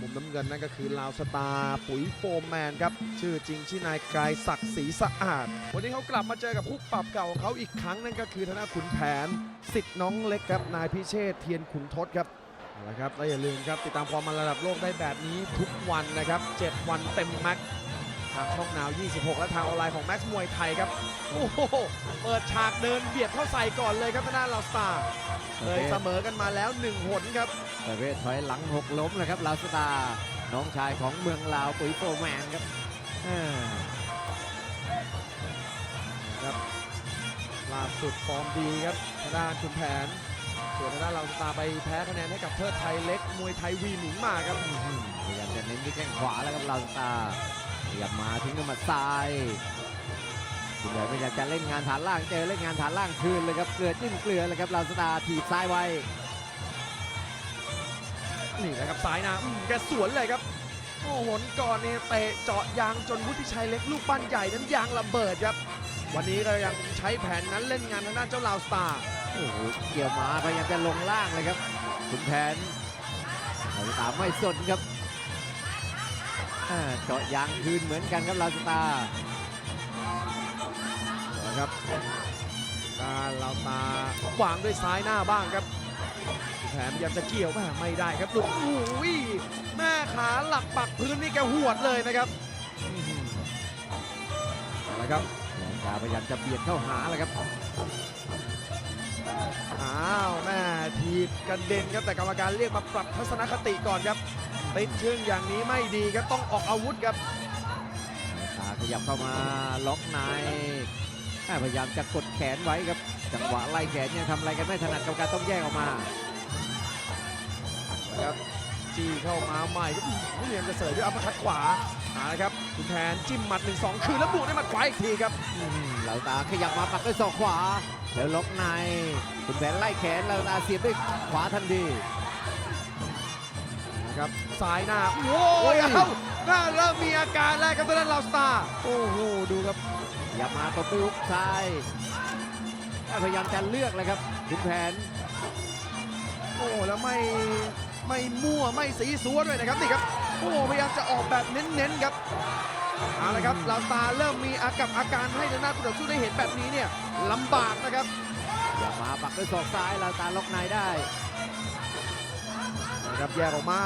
มุมน้ำเงินนั่นก็คือลาวสตาร์ปุ๋ยโฟร์แมนครับ ชื่อจริงชื่อนายกายศักดิ์ศรีสะอาด วันนี้เขากลับมาเจอกับคู่ปรับเก่าของเขาอีกครั้งนั่นก็คือธนาขุนแผนสิทธิ์น้องเล็กครับนายพิเชษเทียนขุนทศครับนะครับและอย่าลืมครับติดตามความมันระดับโลกได้แบบนี้ทุกวันนะครับ 7 วันเต็มแม็กางช่องนาว 26 และทางออนไลน์ของแม็กซ์มวยไทยครับ โอ้โห เปิดฉากเดินเบียดเข้าใส่ก่อนเลยครับทางด้านลาวสตาร์เคยเสมอกันมาแล้วหนึ่งหนครับประเภทถอยหลังหกล้มนะครับลาวสตาร์น้องชายของเมืองลาวปุ๋ยโฟร์แมนครับอ่าครับล่าสุดฟอร์มดีครับทางด้านขุนแผน ส่วนทางด้านเราสตาร์ไปแพ้คะแนนให้กับเทิดไทยเล็ก มวยไทยวีหมิงมาครับพยายามจะเน้นที่แข้งขวาแล้วครับลาวสตาร์ ขยับมาทิ้งด้วยหมัดซ้ายคุณใหญ่พยายามจะเล่นงานฐานล่างเจอเล่นงานฐานล่างคืนเลยครับเกลือจิ้มเกลือเลยครับลาวสตาร์ถีบซ้ายไว้นี่แหละครับซ้ายหน้าอืมแกสวนเลยครับโอ้โหหนก่อนเนี่ยเตะเจาะยางจนวุฒิชัยเล็กลูกปั้นใหญ่นั้นยางระเบิดครับ วันนี้ก็ยังใช้แผนนั้นเล่นงานทางด้านเจ้าลาวสตาร์โอ้โหเกี่ยวมาพยายามจะลงล่างเลยครับขุนแผนลาวสตาร์ไม่สนครับอ่า เจาะยางคืนเหมือนกันครับลาวสตาร์นะครับการลาวสตาร์วางด้วยซ้ายหน้าบ้างครับขุนแผนพยายามจะเกี่ยวแม่ไม่ได้ครับหลุดโอ้ยแม่ขาหลักปักพื้นนี่แกหวดเลยนะครับเอาละครับลาวสตาร์พยายามจะเบียดเข้าหาเลยครับอ้าวแม่ทีบกระเด็นครับแต่กรรมการเรียกมาปรับทัศนคติก่อนครับ ติดชึ่งอย่างนี้ไม่ดีครับต้องออกอาวุธครับตาขยับเข้ามาล็อกในอ่าพยายามจะกดแขนไว้ครับ จังหวะไล่แขนยังทำอะไรกันไม่ถนัดกรรมการต้องแยกออกมานะครับจี้เข้ามาใหม่ครับอื้อพยายามจะเสิร์ฟด้วยอัปเปอร์คัดขวาเอาละครับคุณแทนจิ้มหมัด1 2คืนแล้วบวกด้วยหมัดขวาอีกทีครับอื้อหือเหล่าตาขยับมาปักด้วยศอกขวา แล้วล็อกในคุณแผนไล่แขนเหล่าตาเสียบด้วยขวาทันทีนะครับ ซ้ายหน้า โอ้ยเอ้าหน้าเริ่มมีอาการแล้วครับทางด้านลาวสตาร์โอ้โหดูครับขยับมาตบด้วยฮุกซ้ายอ่าพยายามจะเลือกเลยครับคุณแผน โอ้แล้วไม่ไม่มั่วไม่สีสัวด้วยนะครับนี่ครับโอ้พยายามจะออกแบบเน้นๆครับเอาละครับลาวสตาร์เริ่มมีอากับอาการให้ทางด้านผู้ต่อสู้ได้เห็นแบบนี้เนี่ยลำบากนะครับขยับมาปักด้วยศอกซ้ายเหล่าตาล็อกในได้นะครับแยกออกมา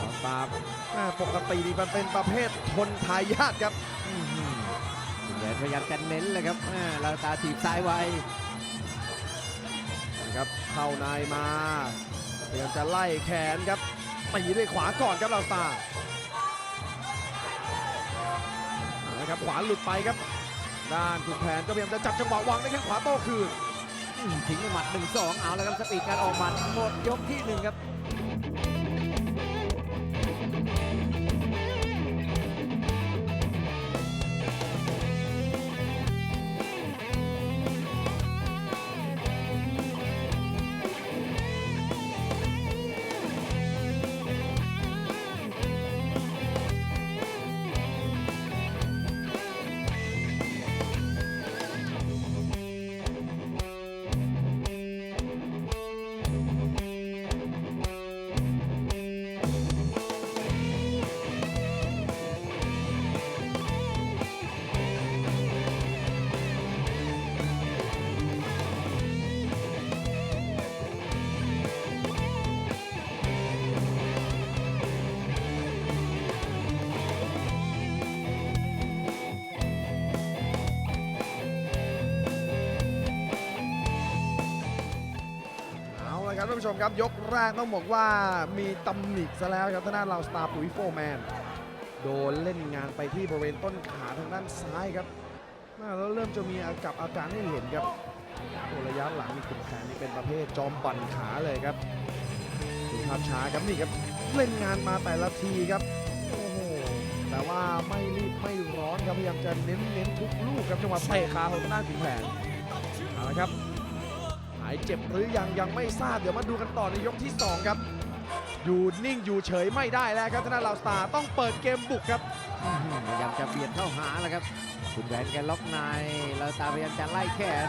ลาวสตาร์อ่าปกตินี่มันเป็นประเภททนทายาทครับอื้อหือคุณแผนพยายามจะเน้นเลยครับอ่าเหล่าตาถีบซ้ายไว้นะครับเข้าในมาพยายามจะไล่แขนครับตีด้วยขวาก่อนครับลาวสตาร์เอาละครับขวาหลุดไปครับ ด้านคุณแผนก็พยายามจะจับจังหวะวางได้แข้งขวาโต้คืนอืมทิ้งด้วยหมัดหนึ่งสองเอาแล้วครับสปีดการออกหมัดหมดยกที่หนึ่งครับ ท่านผู้ชมครับ ยกแรกต้องบอกว่ามีตำหนิซะแล้วครับทางด้านเราสตาร์ปุ๋ยโฟแมนโดนเล่นงานไปที่บริเวณต้นขาทางด้านซ้ายครับแล้วเริ่มจะมีอากับอาการให้เห็นครับระยะหลังนี่ขุนแผนนี่เป็นประเภทจอมบั่นขาเลยครับดูภาพช้าครับนี่ครับเล่นงานมาแต่ละทีครับโอ้โหแต่ว่าไม่รีบไม่ร้อนครับพยายามจะเน้นเน้นทุกลูกครับจังหวะเตะขาของทางด้านขุนแผนเอาละครับายเจ็บหรือยังยังไม่ทราบเดี๋ยวมาดูกันต่อในยกที่ 2 ครับ อยู่นิ่งอยู่เฉยไม่ได้แล้วครับทางด้านลาวสตาร์ต้องเปิดเกมบุกครับอื้อหือพยายามจะเบียดเข้าหาแล้วครับคุณแผนแกล็อกในเราตาพยายามจะไล่แขน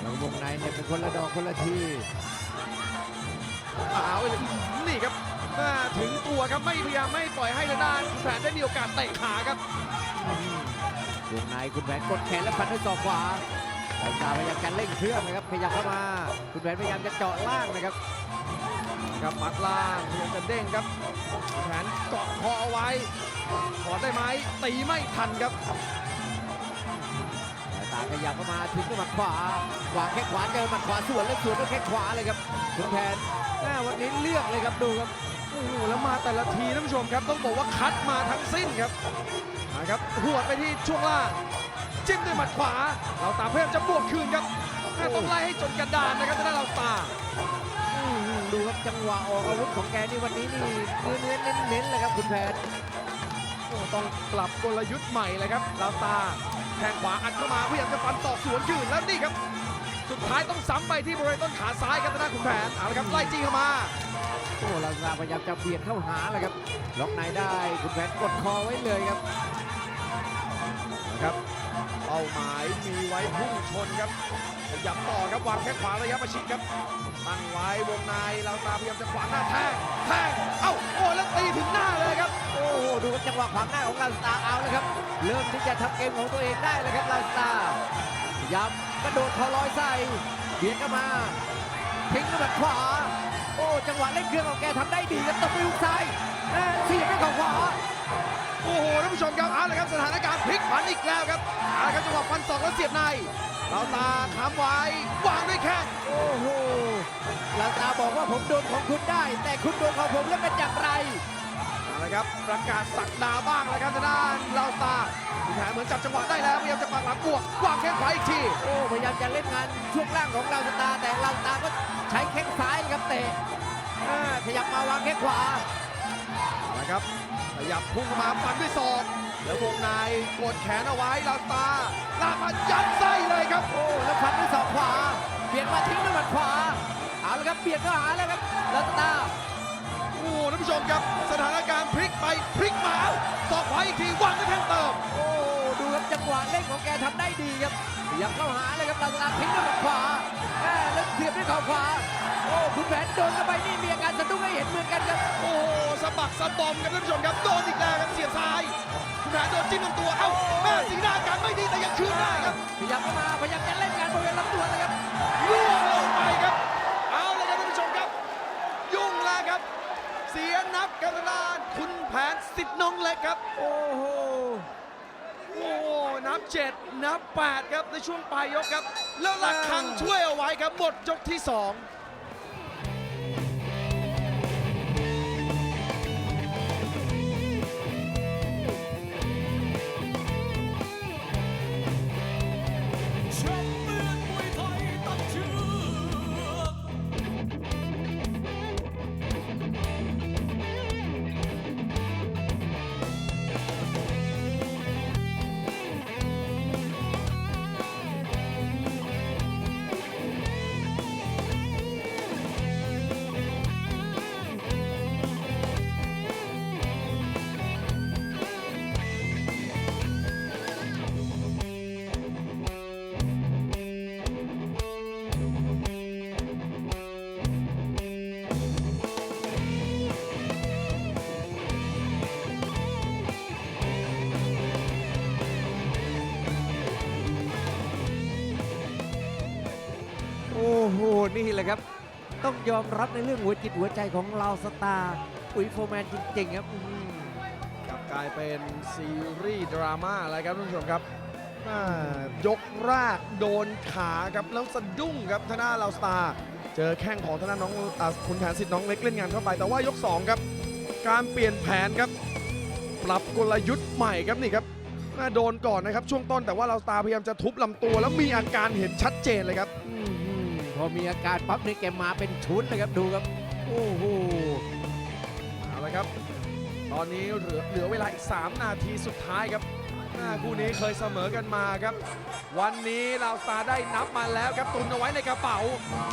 แล้ววงในเนี่ยเป็นคนละดอกคนละทีถึงตัวครับไม่พยายามไม่ปล่อยให้ทางด้านคุณแผนได้มีโอกาสเตะขาครับวงในคุณแผนกดแขนและฟันด้วยศอกขวา ลาวสตาพยายามจะเร่งเครื่องนะครับขยับเข้ามาคุณแผนพยายามจะเจาะล่างนะครับครับมัดล่างพยายามจะเด้งครับแผนเกาะคอเอาไว้ถอได้ไหมตีไม่ทันครับสายตาขยับเข้ามาทิ้งด้วยหมัดขวาวางแข้งขวาเจอหมัดขวาสวนแล้วสวนด้วยแข้งขวาเลยครับคุณแผนแม่วันนี้เลือกเลยครับดูครับโอ้โหแล้วมาแต่ละทีท่านผู้ชมครับ ต้องบอกว่าคัดมาทั้งสิ้นครับนะครับหัวไปที่ช่วงล่าง จิ้มด้วยหมัดขวาเราตามเพื่อนจะบวกคืนครับแม่ต้องไล่ให้จนกระดานนะครับจะได้เราตาอื้อหือดูครับจังหวะออกอาวุธของแกนี่วันนี้นี่เนื้อเนื้อเน้นๆเลยครับคุณแผนโอ้ต้องปรับกลยุทธ์ใหม่เลยครับเราตาแทงขวาอัดเข้ามาพยายามจะฟันตอกสวนคืนแล้วนี่ครับ สุดท้ายต้องซ้ำไปที่บริเวณต้นขาซ้ายครับทางด้านขุนแผนเอาละครับไล่จี้เข้ามาโอ้ลาวสตาร์พยายามจะเบียดเข้าหาเลยครับล็อกในได้คุณแผนกดคอไว้เลยครับนะครับ เป้าหมายมีไว้พุ่งชนครับขยับต่อครับวางแข้งขวาระยะประชิดครับตั้งไว้วงในเราตาพยายามจะขวางหน้าแทงแทงเอ้าโอ้แล้วตีถึงหน้าเลยครับโอ้โหดูจังหวะขวางหน้าของลาวสตาเอาเลยครับ เริ่มที่จะทำเกมของตัวเองได้เลยครับลาวสตายายามกระโดดเข่าลอยใส่เบียดเข้ามาทิ้งด้วยหมัดขวา โอ้จังหวะเล่นเครื่องของแกทำได้ดีครับตบด้วยลูกซ้าย เสียบด้วยเข่าขวา โอ้โหท่านผู้ชมครับเอาละครับสถานการณ์พลิกผันอีกแล้วครับเอาละครับจังหวะฟันศอกแล้วเสียบในเราตาขามไว้วางด้วยแข้งโอ้โหลาวสตาร์บอกว่าผมโดนของคุณได้ แต่คุณโดนของผมแล้วเป็นอย่างไรเอาละครับประกาศสักดาบ้างแล้วครับทางด้านเราตาขุนแผนเหมือนจับจังหวะได้แล้วพยายามจะปักหลังบวกวางแข้งขวาอีกทีโอ้พยายามจะเล่นงานช่วงล่างของลาวสตาร์แต่ลาวสตาร์ก็ใช้แข้งซ้ายครับเตะอ่าขยับมาวางแข้งขวานะ ครับขยับพุ่งเข้ามาฟันด้วยศอกแล้ววงในกดแขนเอาไว้ลาวตาลากมายัดไส้เลยครับโอ้แล้วฟันด้วยศอกขวาเปลี่ยนมาทิ้งด้วยหมัดขวาเอาละครับเปลี่ยนเข้าหาแล้วครับลาวสตาร์โอ้โหท่านผู้ชมครับสถานการณ์พลิกไปพลิกมาเอ้าศอกขวาอีกทีวางด้วยแข้งเติมโอ้ดูครับจังหวะเล่นของแกทำได้ดีครับขยับเข้าหาเลยครับลาวสตาร์ทิ้งด้วยหมัดขวาแม่แล้วเสียบด้วยเข่าขวา โอ้คุณแผนโดนเข้าไปนี่มีอาการสะดุ้งให้เห็นเหมือนกันครับโอ้โหสะบักสะบอมครับท่านผู้ชมครับโดนอีกแล้วครับเสียบซ้ายคุณแผนโดนจิ้มลำตัวเอ้าแม่สีหน้าอาการไม่ดีแต่ยังคืนได้ครับพยายามเข้ามาพยายามจะเล่นงานบริเวณลำตัวนะครับล่วงลงไปครับ เอาเลยครับท่านผู้ชมครับ ยุ่งแล้วครับ เสียนับครับทางด้านคุณแผนสิทธิ์น้องเล็กครับ โอ้โหโอ้โหนับ 7 นับ 8 ครับในช่วงปลายยกครับ แล้วระฆังช่วยเอาไว้ครับหมดยกที่ 2 ต้องยอมรับในเรื่องหัวจิตหัวใจของเราสตาร์อุ๋ยโฟร์แมนจริงๆครับกลับกลายเป็นซีรีส์ดราม่าแล้วครับท่านผู้ชมครับอ่ายกแรกโดนขาครับแล้วสะดุ้งครับทางด้าเราสตาร์เจอแข้งของทาน้าน้องอคุณแผนสิทธิ์น้องเล็กเล่นงานเข้าไป แต่ว่ายก 2 ครับ การเปลี่ยนแผนครับ ปรับกลยุทธ์ใหม่ครับนี่ครับน่าโดนก่อนนะครับช่วงต้นแต่ว่าเราสตาร์พยายามจะทุบลำตัว แล้วมีอาการเห็นชัดเจนเลยครับ อื้อหือพอมีอาการปั๊บนี่แกมาเป็นชุดเลยครับดูครับโอ้โหเอาละครับ ตอนนี้เหลือเหลือเวลาอีก 3 นาทีสุดท้ายครับอ่าคู่นี้เคยเสมอกันมาครับ วันนี้เราสตาร์ได้นับมาแล้วครับตุนเอาไว้ในกระเป๋า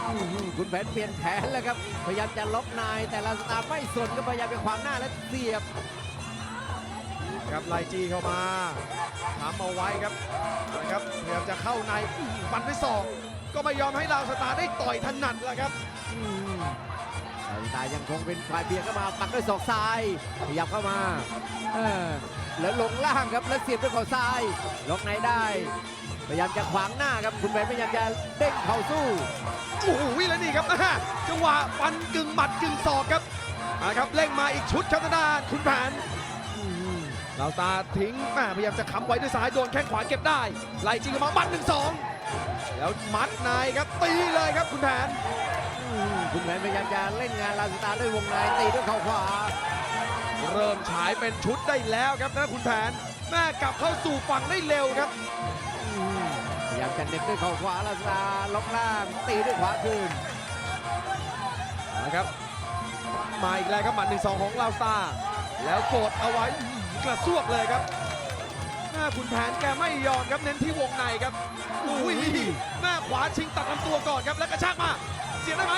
อื้อหือคุณแผนเปลี่ยนแผนแล้วครับพยายามจะล็อกนายแต่ลาวสตาร์ไม่สนก็พยายามไปขวางหน้าและเสียบครับไล่จี้เข้ามาถามเอาไว้ครับนะครับพยายามจะเข้าในอื้อฟันไปศอก ก็ไม่ยอมให้เราวสตาร์ได้ต่อยถนัดแล้วครับอืมลาวสตตายังคงเป็นฝ่ายเบียดเข้ามาปักด้วยศอกซ้ายขยับเข้ามาเออแล้วลงล่างครับแล้วเสียบด้วยเข่าซ้ายล็อกในได้พยายามจะขวางหน้าครับคุณแผนพยายามจะเด้งเข่าสู้โอ้โหแล้วนี่ครับอ่าจังหวะฟันกึ่งหมัดกึ่งศอกครับมาครับเร่งมาอีกชุดครับทางด้านคุณแผนเราตาทิ้งแม่พยายามจะค้ำไว้ด้วยซ้ายโดนแข้งขวาเก็บได้ไล่จริงออกมามัดหนึ่งสอง แล้วมัดในครับตีเลยครับคุณแผนอืมคุณแผนพยายามจะเล่นงานลาสตาร์ด้วยวงในตีด้วยเข่าขวา เริ่มฉายเป็นชุดได้แล้วครับนะคุณแผนแม่กลับเข้าสู่ฝั่งได้เร็วครับอืมพยายามจะเด็บด้วยเข่าขวาลาสตาร์ล็อกล่างตีด้วยขวาคืนนะครับมาอีกแล้วครับหมัดหนึ่งสองของลาวสตาร์แล้วกดเอาไว้อื้อหือกระซวกเลยครับ หน้าคุณแผนแกไม่ยอมครับเน้นที่วงในครับอุ้ยหน้าขวาชิงตัดลำตัวก่อนครับแล้วกระชากมาเสียบได้ไหม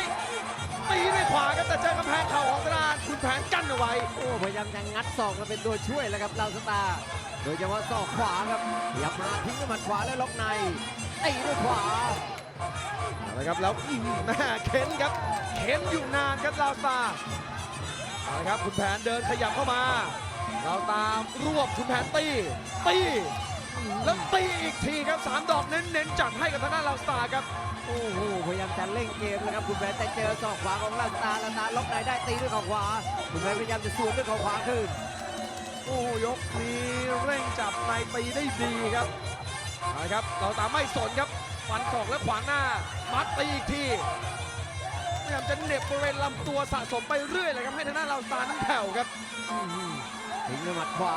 ตีด้วยขวาครับแต่เจอกำแพงเข่าของธนาคุณแผนกั้นเอาไว้โอ้พยายามจะงัดศอกมาเป็นตัวช่วยแล้วครับลาสตาร์โดยเฉพาะศอกขวาครับพยายามมาทิ้งด้วยหมัดขวาแล้วล็อกในตีด้วยขวาเอาละครับแล้วอื้อหือแม่เข็นครับเข็นอยู่นานครับลาวสตาร์เอาละครับคุณแผนเดินขยับเข้ามา เราตามรวบคุณแผนตีตีแล้วตีอีกทีครับสามดอกเน้นๆจัดให้กับทางด้านลาวสตาร์ครับ โอ้โหพยายามจะเล่นเกมนะครับคุณแผนแต่เจอศอกขวาของลาสตาร์ลาสตาร์ล็อกในได้ตีด้วยเข่าขวาคุณแผนพยายามจะสวนด้วยเข่าขวาคืนโอ้โหยกนี้เร่งจับในตีได้ดีครับเอาละครับเราตามไม่สนครับฟันศอกและขวางหน้า มัดตีอีกทีพยายามจะเหน็บบริเวณลำตัวสะสมไปเรื่อยเลยครับให้ทางด้านเราตานั้นแผ่วครับ ทิ้งด้วยหมัดขวา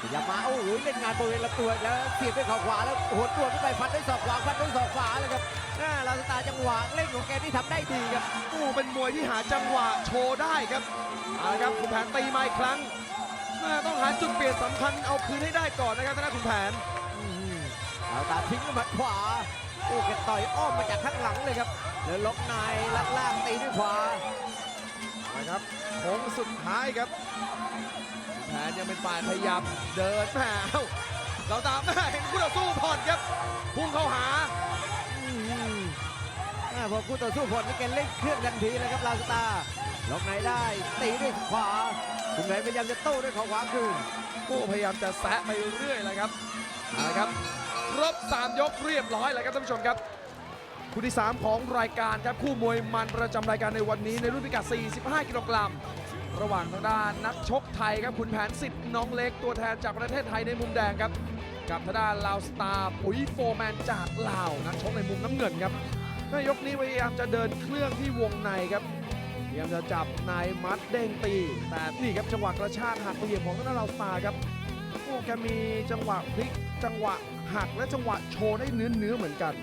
พยายามมาโอ้โหเล่นงานบริเวณลำตัวแล้วเสียบด้วยเข่าขวาแล้วโหดตัวขึ้นไปฟันด้วยศอกขวาฟันด้วยศอกขวาเลยครับน่าลาสตาร์จังหวะเล่นของแกที่ทำได้ดีครับโอ้โหเป็นมวยที่หาจังหวะโชว์ได้ครับเอาละครับคุณแผนตีมาอีกครั้งแม่ต้องหาจุดเปลี่ยนสำคัญเอาคืนให้ได้ก่อนนะครับทางด้านคุณแผนลาสตาร์ทิ้งด้วยหมัดขวาโอ้แกต่อยอ้อมมาจากข้างหลังเลยครับแล้วล็อกในลัดล่างตีด้วยขวานะครับโค้งสุดท้ายครับแผน ยังเป็นฝ่ายพยายามเดินแหมเอ้าเราตามแม่เห็นคู่ต่อสู้ผ่อนครับพุ่งเข้าหาอ่าพอคู่ต่อสู้ผลนี่แกเล่นเครื่องทันทีเลยครับลาสตาร์ล็อกในได้ ตีด้วยขวาคุณแผนพยายามจะโต้ด้วยเข่าขวาคืนโอ้พยายามจะแซะไปเรื่อยเลยครับเอาละครับครบ3 ยกเรียบร้อยแล้วครับท่านผู้ชมครับคู่ที่ 3 ของรายการครับคู่มวยมันประจำรายการในวันนี้ในรุ่นพิกัด 45 กิโลกรัม ระหว่างทางด้านนักชกไทยครับคุณแผนสิทธิ์น้องเล็กตัวแทนจากประเทศไทยในมุมแดงครับ กับทางด้านลาวสตาร์ปุ๋ยโฟแมนจากลาวนักชกในมุมน้ำเงินครับในยกนี้พยายามจะเดินเครื่องที่วงในครับพยายามจะจับนายมัดเด้งตี แต่นี่ครับจังหวะกระชากหักเหลี่ยมของทางด้านลาวสตาร์ครับโอ้แกมีจังหวะพลิกจังหวะหักและจังหวะโชว์ได้เนื้อเนื้อเหมือนกัน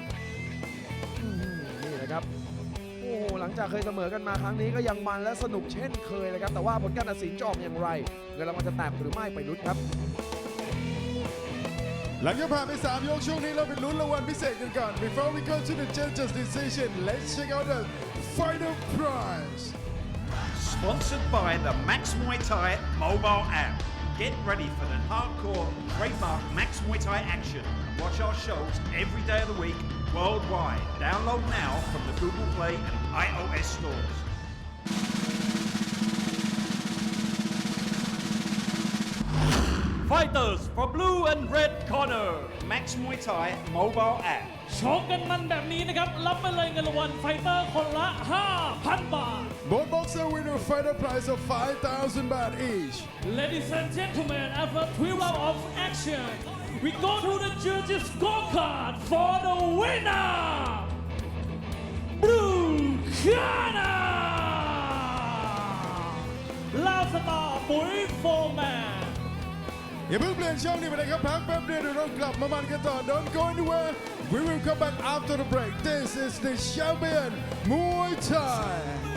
อ้โหหลังจากเคยเสมอกันมาครั้งนี้ก็ยังมันและสนุกเช่นเคยเลยครับ แต่ว่าผลการตัดสินจะออกอย่างไรเงินรางวัลจะแตกหรือไม่ไปลุ้นครับ หลังจากผ่านไป3ยกช่วงนี้เราไปลุ้นรางวัลพิเศษกันก่อน Before we go to the judges decision let's check out the final prize Sponsored by the Max Muay Thai mobile app. Get ready for the hardcore trademark Max Muay Thai action. Watch our shows every day of the week worldwide. Download now from the Google Play and iOS stores. Fighters for blue and red corner Max Muay Thai mobile app. ชกกันมันแบบนี้นะครับ รับไปเลยเงินรางวัลไฟเตอร์คนละ 5,000 บาท both boxer winner final prize of 5,000 baht each Ladies and gentlemen, after three rounds of action, we go to the judges' scorecard for the winner, Blue Corner, Last Star Boy Foreman. อย่าเพิ่งเปลี่ยนช่องนี้ไปเลยครับพักแป๊บเดียวเดี๋ยวเรากลับมามันกันต่อ Don't go anywhere we will come back after the break this is the champion Muay Thai